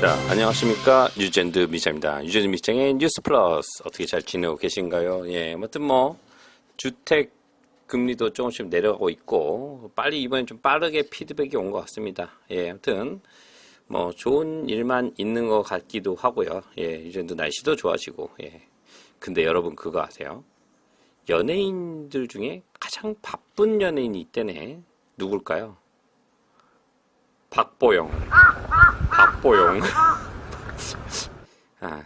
자, 안녕하십니까. 유젠드 미자입니다. 유젠드 미장의 뉴스 플러스. 어떻게 잘 지내고 계신가요? 예, 아무튼 뭐, 주택 금리도 조금씩 내려가고 있고, 빨리 이번엔 좀 빠르게 피드백이 온 것 같습니다. 예, 아무튼, 뭐, 좋은 일만 있는 것 같기도 하고요. 예, 유젠드 날씨도 좋아지고, 예. 근데 여러분 그거 아세요? 연예인들 중에 가장 바쁜 연예인이 있대네. 누굴까요? 박보영. 박보영. 아,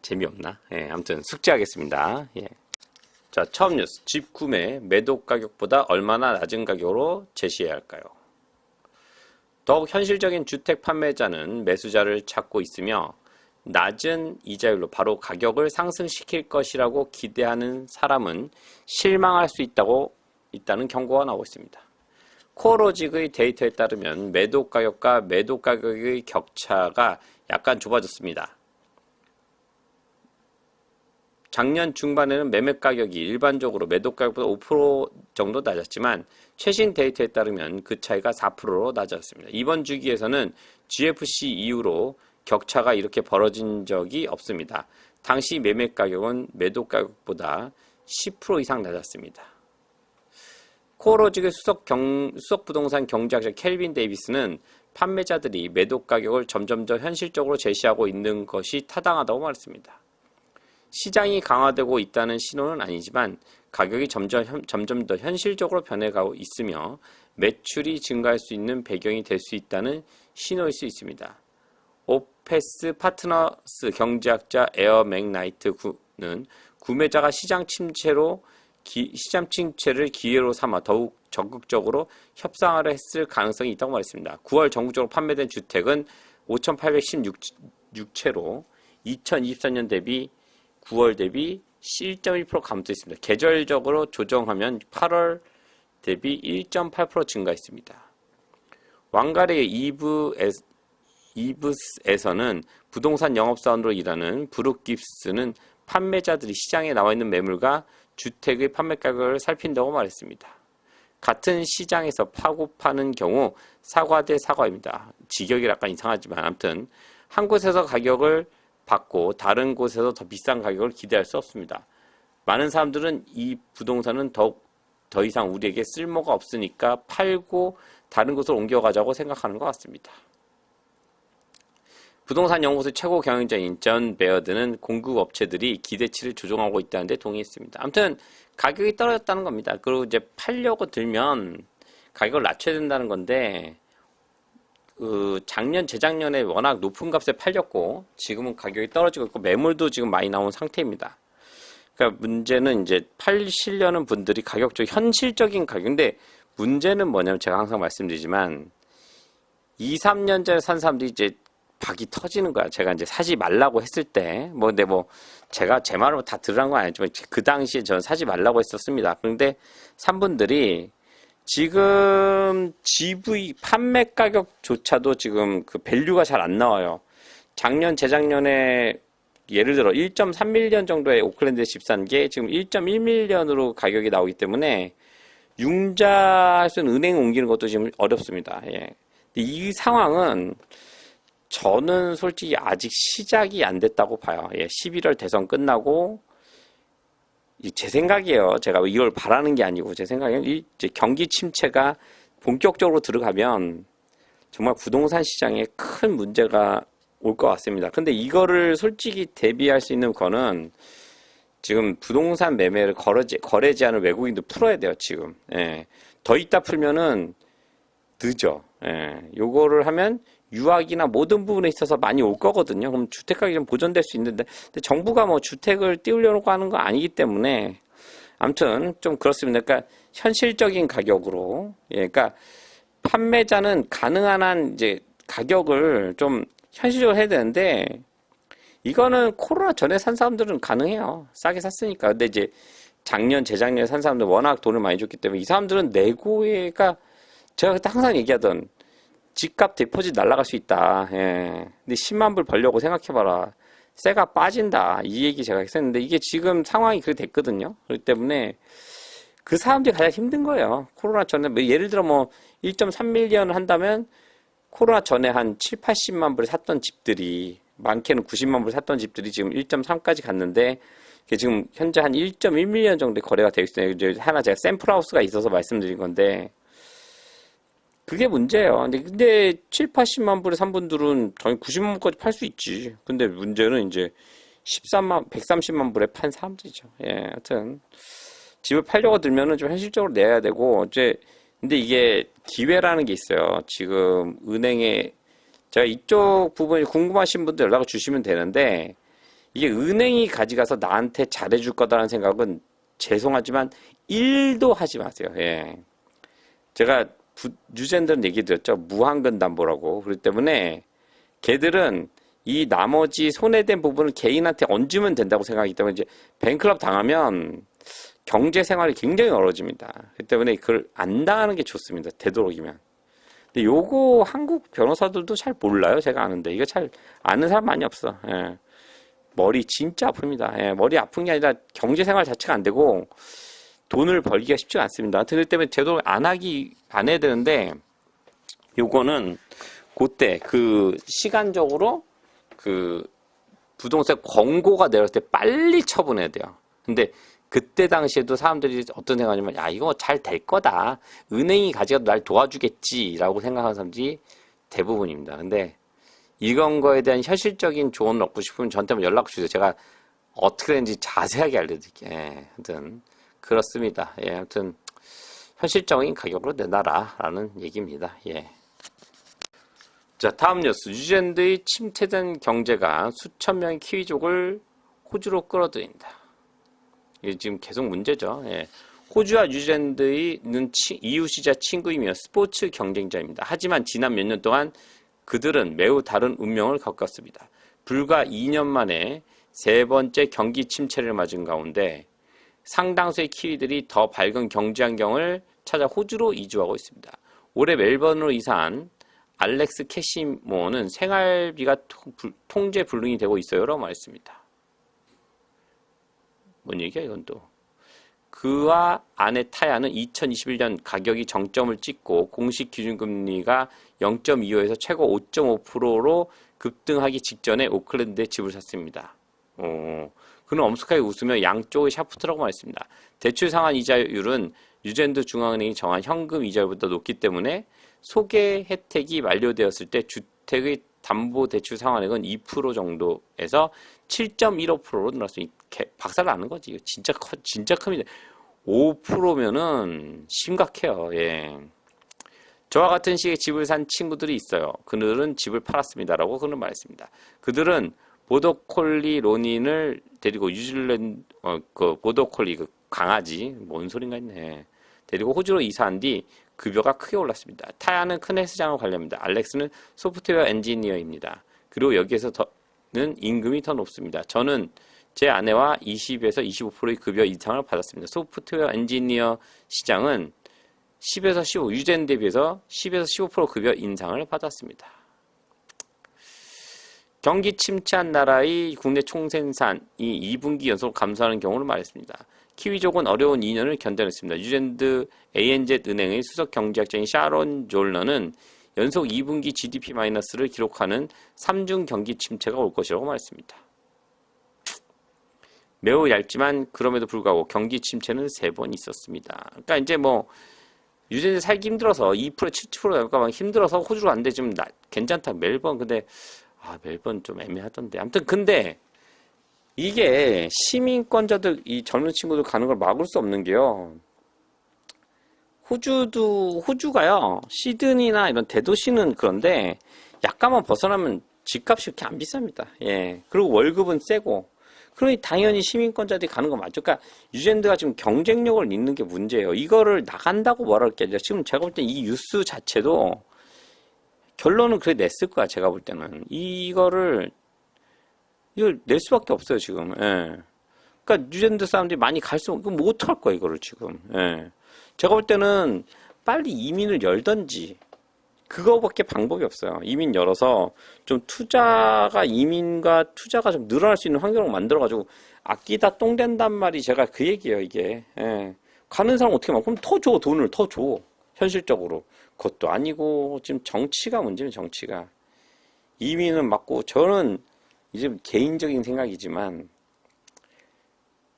재미없나? 예, 아무튼 숙제하겠습니다. 예. 자, 처음 뉴스. 집 구매 매도 가격보다 얼마나 낮은 가격으로 제시해야 할까요? 더욱 현실적인 주택 판매자는 매수자를 찾고 있으며 낮은 이자율로 바로 가격을 상승시킬 것이라고 기대하는 사람은 실망할 수 있다고 있다는 경고가 나오고 있습니다. 코어로직의 데이터에 따르면 매도 가격과 매도 가격의 격차가 약간 좁아졌습니다. 작년 중반에는 매매 가격이 일반적으로 매도 가격보다 5% 정도 낮았지만 최신 데이터에 따르면 그 차이가 4%로 낮았습니다. 이번 주기에서는 GFC 이후로 격차가 이렇게 벌어진 적이 없습니다. 당시 매매 가격은 매도 가격보다 10% 이상 낮았습니다. 코어로직의 수석, 경, 수석 부동산 경제학자 켈빈 데이비스는 판매자들이 매도 가격을 점점 더 현실적으로 제시하고 있는 것이 타당하다고 말했습니다. 시장이 강화되고 있다는 신호는 아니지만 가격이 점점, 현- 점점 더 현실적으로 변해가고 있으며 매출이 증가할 수 있는 배경이 될 수 있다는 신호일 수 있습니다. 오페스 파트너스 경제학자 에어 맥나이트는 구매자가 시장 침체로 기- 시장 침체를 기회로 삼아 더욱 적극적으로 협상을 했을 가능성이 있다고 말했습니다. 9월 전국적으로 판매된 주택은 5,816채로 2024년 대비 9월 대비 1.1% 감소했습니다. 계절적으로 조정하면 8월 대비 1.8% 증가했습니다. 왕가리의 이브에서 이브스에서는 부동산 영업사원으로 일하는 브룩 깁스는 판매자들이 시장에 나와 있는 매물과 주택의 판매 가격을 살핀다고 말했습니다. 같은 시장에서 파고 파는 경우 사과 대 사과입니다. 직역이 약간 이상하지만 아무튼 한 곳에서 가격을 받고 다른 곳에서 더 비싼 가격을 기대할 수 없습니다. 많은 사람들은 이 부동산은 더, 더 이상 우리에게 쓸모가 없으니까 팔고 다른 곳으로 옮겨가자고 생각하는 것 같습니다. 부동산 연구소 최고 경영자인 존 베어드는 공급 업체들이 기대치를 조정하고 있다는데 동의했습니다. 아무튼 가격이 떨어졌다는 겁니다. 그리고 이제 팔려고 들면 가격을 낮춰야 된다는 건데 그 작년 재작년에 워낙 높은 값에 팔렸고 지금은 가격이 떨어지고 있고 매물도 지금 많이 나온 상태입니다. 그러니까 문제는 이제 팔시려는 분들이 가격적 현실적인 가격인데 문제는 뭐냐면 제가 항상 말씀드리지만 2, 3년 전에 산 사람들이 이제 박이 터지는 거야. 제가 이제 사지 말라고 했을 때, 뭐, 근데 뭐, 제가 제 말을 다 들으란 건 아니지만, 그 당시에 저는 사지 말라고 했었습니다. 그런데 산 분들이 지금 GV 판매 가격조차도 지금 그 밸류가 잘 안 나와요. 작년, 재작년에 예를 들어 1.3밀리언 정도의 오클랜드에 집 산 게 지금 1.1밀리언으로 가격이 나오기 때문에 융자할 수 있는 은행 옮기는 것도 지금 어렵습니다. 예. 이 상황은 저는 솔직히 아직 시작이 안 됐다고 봐요. 예, 11월 대선 끝나고 이제 생각이에요. 제가 이걸 바라는 게 아니고 제 생각에는 이 이제 경기 침체가 본격적으로 들어가면 정말 부동산 시장에 큰 문제가 올 것 같습니다. 근데 이거를 솔직히 대비할 수 있는 거는 지금 부동산 매매를 거래제, 거래 제한을 외국인도 풀어야 돼요, 지금. 예. 더 있다 풀면은 늦어. 예. 요거를 하면 유학이나 모든 부분에 있어서 많이 올 거거든요. 그럼 주택 가격이 좀 보존될 수 있는데, 정부가 뭐 주택을 띄우려고 하는 거 아니기 때문에, 아무튼 좀 그렇습니다. 그러니까 현실적인 가격으로, 예, 그러니까 판매자는 가능한 한 이제 가격을 좀 현실적으로 해야 되는데, 이거는 코로나 전에 산 사람들은 가능해요. 싸게 샀으니까. 근데 이제 작년, 재작년에 산 사람들 워낙 돈을 많이 줬기 때문에 이 사람들은 내고가 제가 그때 항상 얘기하던 집값 디포짓 날라갈 수 있다. 예. 근데 10만 불 벌려고 생각해봐라. 세가 빠진다. 이 얘기 제가 했었는데 이게 지금 상황이 그렇게 됐거든요. 그렇기 때문에 그 사람들이 가장 힘든 거예요. 코로나 전에 뭐 예를 들어 뭐 1.3밀리언을 한다면 코로나 전에 한 7, 80만 불에 샀던 집들이 많게는 90만 불에 샀던 집들이 지금 1.3까지 갔는데 이게 지금 현재 한 1.1밀리언 정도 거래가 되고 있어요. 이제 하나 제가 샘플하우스가 있어서 말씀드린 건데 그게 문제예요. 근데, 근데 7, 80만 불에 산 분들은 당연히 90만 불까지 팔 수 있지. 근데 문제는 이제 13만, 130만 불에 판 사람들이죠. 예, 하여튼 집을 팔려고 들면은 좀 현실적으로 내야 되고 이제 근데 이게 기회라는 게 있어요. 지금 은행에 제가 이쪽 부분이 궁금하신 분들 연락을 주시면 되는데 이게 은행이 가져가서 나한테 잘해줄 거다라는 생각은 죄송하지만 1도 하지 마세요. 예. 제가 부, 유젠들은 얘기 드렸죠. 무한근 담보라고. 그렇기 때문에 걔들은 이 나머지 손해된 부분을 개인한테 얹으면 된다고 생각하기 때문에 이제 뱅클럽 당하면 경제 생활이 굉장히 어려워집니다. 그렇기 때문에 그걸 안 당하는 게 좋습니다. 되도록이면. 근데 요거 한국 변호사들도 잘 몰라요. 제가 아는데. 이거 잘 아는 사람 많이 없어. 예. 머리 진짜 아픕니다. 예. 머리 아픈 게 아니라 경제 생활 자체가 안 되고 돈을 벌기가 쉽지가 않습니다. 그렇기 때문에 제대로 안 하기, 안 해야 되는데 요거는 그때 그 시간적으로 그 부동산 권고가 내렸을 때 빨리 처분해야 돼요. 근데 그때 당시에도 사람들이 어떤 생각이냐면 야 이거 잘 될 거다 은행이 가져가도 날 도와주겠지라고 생각하는 사람들이 대부분입니다. 근데 이런 거에 대한 현실적인 조언을 얻고 싶으면 저한테 연락 주세요. 제가 어떻게 되는지 자세하게 알려드릴게요. 예, 하여튼 그렇습니다. 예, 아무튼 현실적인 가격으로 내놔라라는 얘기입니다. 예. 자, 다음 뉴스. 뉴질랜드의 침체된 경제가 수천 명의 키위족을 호주로 끌어들인다. 이게 지금 계속 문제죠. 예. 호주와 뉴질랜드는 이웃이자 친구이며 스포츠 경쟁자입니다. 하지만 지난 몇 년 동안 그들은 매우 다른 운명을 겪었습니다. 불과 2년 만에 세 번째 경기 침체를 맞은 가운데 상당수의 키위들이 더 밝은 경제 환경을 찾아 호주로 이주하고 있습니다. 올해 멜번으로 이사한 알렉스 캐시모는 생활비가 통제 불능이 되고 있어요라고 말했습니다. 뭔 얘기야 이건 또. 그와 아내 타야는 2021년 가격이 정점을 찍고 공식 기준금리가 0.25에서 최고 5.5%로 급등하기 직전에 오클랜드에 집을 샀습니다. 어, 그는 엄숙하게 웃으며 양쪽의 샤프트라고 말했습니다. 대출 상환 이자율은 뉴젠드 중앙은행이 정한 현금 이자율보다 높기 때문에 소개 혜택이 만료되었을 때 주택의 담보 대출 상환액은 2% 정도에서 7.15%로 늘었습니다. 박살 나는 거지. 이거 진짜 커, 진짜 큽니다. 5%면은 심각해요. 예. 저와 같은 시기에 집을 산 친구들이 있어요. 그들은 집을 팔았습니다라고 그는 말했습니다. 그들은 보더콜리 로닌을 데리고 뉴질랜드 어, 그 보더콜리 그 강아지 뭔 소린가 있네. 데리고 호주로 이사한 뒤 급여가 크게 올랐습니다. 타야는 큰 헬스장을 관리합니다. 알렉스는 소프트웨어 엔지니어입니다. 그리고 여기에서 더는 임금이 더 높습니다. 저는 제 아내와 20에서 25%의 급여 이상을 받았습니다. 소프트웨어 엔지니어 시장은 10에서 15, 유젠 대비해서 10에서 15% 급여 인상을 받았습니다. 경기 침체한 나라의 국내 총생산이 2분기 연속 감소하는 경우를 말했습니다. 키위족은 어려운 2년을 견뎌냈습니다. 뉴젠드 ANZ 은행의 수석 경제학자인 샤론 졸너는 연속 2분기 GDP 마이너스를 기록하는 3중 경기 침체가 올 것이라고 말했습니다. 매우 얇지만 그럼에도 불구하고 경기 침체는 세번 있었습니다. 그러니까 이제 뭐 유전자 살기 힘들어서 2% 7%가 막 힘들어서 호주로 좀 나, 괜찮다 멜번 근데 아 멜번 좀 애매하던데 아무튼 근데 이게 시민권자들 이 젊은 친구들 가는 걸 막을 수 없는 게요. 호주도 호주가요 시드니나 이런 대도시는 그런데 약간만 벗어나면 집값이 그렇게 안 비쌉니다. 예 그리고 월급은 세고 그러니 당연히 시민권자들이 가는 거 맞죠. 그러니까 유젠드가 지금 경쟁력을 잃는 게 문제예요. 이거를 나간다고 뭐랄 게 아니라 지금 제가 볼 때 이 뉴스 자체도 결론은 그래 냈을 거야. 제가 볼 때는 이거를 이걸 낼 수밖에 없어요 지금. 예. 그러니까 뉴젠드 사람들이 많이 갈수 없고 뭐 어떡할 거야 이거를 지금. 예. 제가 볼 때는 빨리 이민을 열던지 그거밖에 방법이 없어요. 이민 열어서 좀 투자가 이민과 투자가 좀 늘어날 수 있는 환경을 만들어가지고 아끼다 똥 된단 말이 제가 그 얘기예요 이게. 예. 가는 사람 어떻게 막 그럼 더 줘 돈을 더 줘. 현실적으로 그것도 아니고 지금 정치가 문제면 정치가 이민은 맞고 저는 이제 개인적인 생각이지만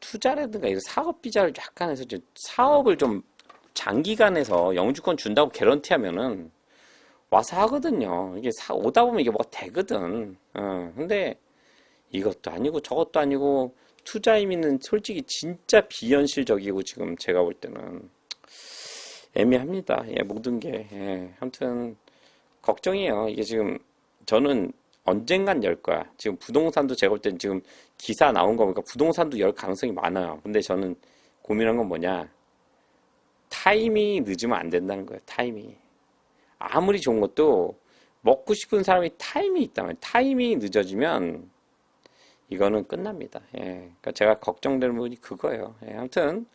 투자라든가 이런 사업 비자를 약간 해서 좀 사업을 좀 장기간에서 영주권 준다고 개런티 하면은 와서 하거든요. 이게 사, 오다 보면 이게 뭐가 되거든. 어, 근데 이것도 아니고 저것도 아니고 투자 의미는 솔직히 진짜 비현실적이고 지금 제가 볼 때는 애매합니다. 예, 모든 게. 예, 아무튼 걱정이에요. 이게 지금 저는 언젠간 열 거야. 지금 부동산도 제가 볼 땐 지금 기사 나온 거 보니까 부동산도 열 가능성이 많아요. 근데 저는 고민한 건 뭐냐? 타이밍이 늦으면 안 된다는 거예요. 타이밍이. 아무리 좋은 것도 먹고 싶은 사람이 타이밍이 있다면 타이밍이 늦어지면 이거는 끝납니다. 예. 그러니까 제가 걱정되는 부분이 그거예요. 예. 아무튼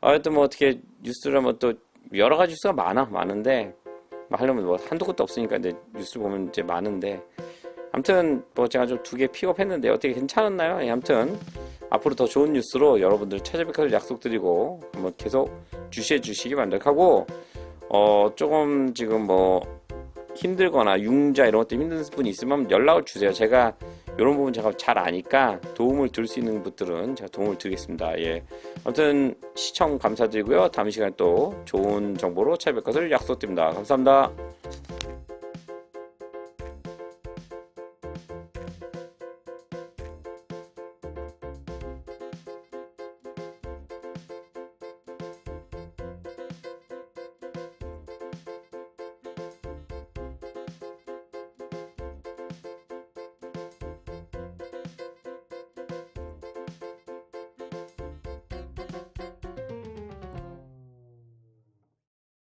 하여튼 뭐 어떻게 뉴스를 뭐또 여러 가지 뉴스가 많아 많은데 뭐 하려면 뭐 한두 것도 없으니까 이제 뉴스 보면 이제 많은데 아무튼 뭐 제가 좀 두 개 픽업했는데 어떻게 괜찮았나요? 예, 아무튼 앞으로 더 좋은 뉴스로 여러분들 찾아뵙기를 약속드리고 한번 계속 주시해 주시기 바랍니다.하고 어 조금 지금 뭐 힘들거나 융자 이런 것도 힘든 분이 있으면 연락을 주세요. 제가 이런 부분 제가 잘 아니까 도움을 줄수 있는 분들은 제가 도움을 드리겠습니다. 예. 아무튼 시청 감사드리고요. 다음 시간에 또 좋은 정보로 찾아뵐 것을 약속드립니다. 감사합니다.